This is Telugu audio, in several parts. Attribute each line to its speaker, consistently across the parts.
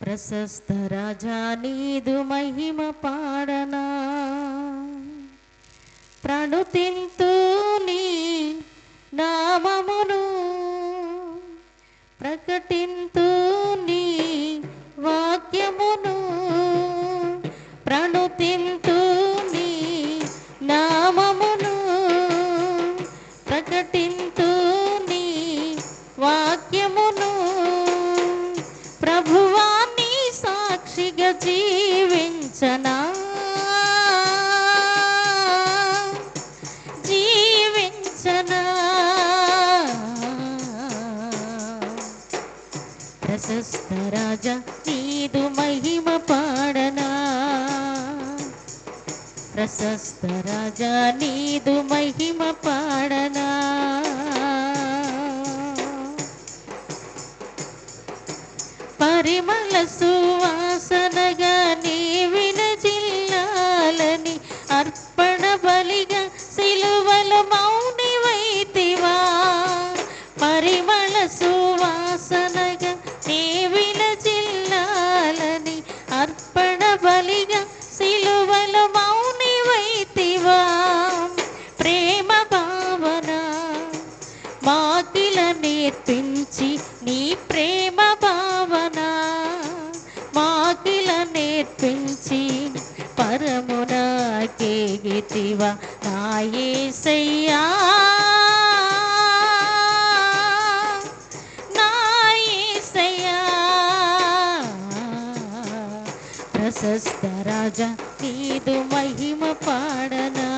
Speaker 1: ప్రశస్త రాజా నీదు మహిమ పాడనా. ప్రణుతింతు నీ నామమును ప్రకటింతు నీ వాక్యమును ప్రణుతింతు నీ నామమును ప్రకటింతు నీ వాక్యమును ప్రశస్త రాజా నీదు మహిమ పాడనా? ప్రశస్త రాజా నీదు మహిమ పాడనా? మాకిల నేర్పించి నీ ప్రేమ భావన మాకిల నేర్పించి పరమునాకేగితివా నాయసయ్యా నాయసయ్యా ప్రశస్త రాజా నీదు మహిమ పాడనా.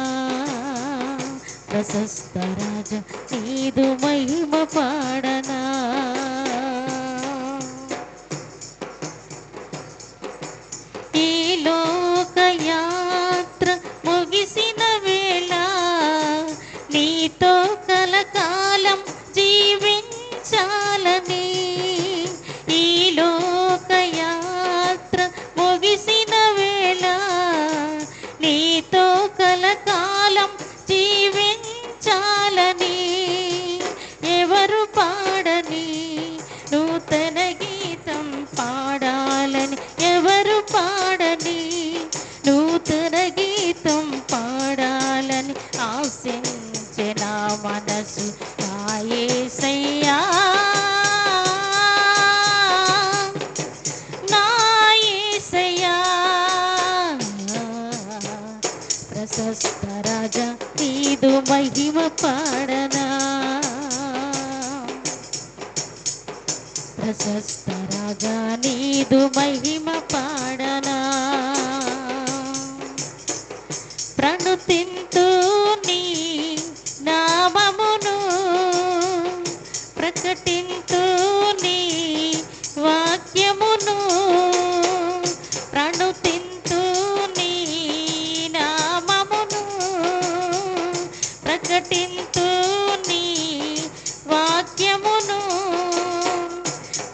Speaker 1: ప్రశస్త రాజ నీదు మహిమ పాడనా? ఈ లోకయాత్ర ముగిసిన వేళ నీతో కలకాలం జీవించాలని ఆశించిన మనసు నాయసయ్యా నాయసయ్యా ప్రశస్త రాజా నీదు మహిమ పాడనా. ప్రశస్త రాజా నీదు మహిమ పాడనా. ప్రణుతింతు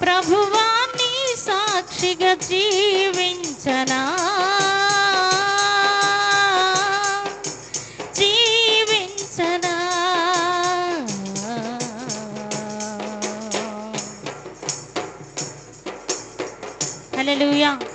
Speaker 1: ప్రభువాన్ని సాక్షిగా జీవించనా? జీవించనా? హలో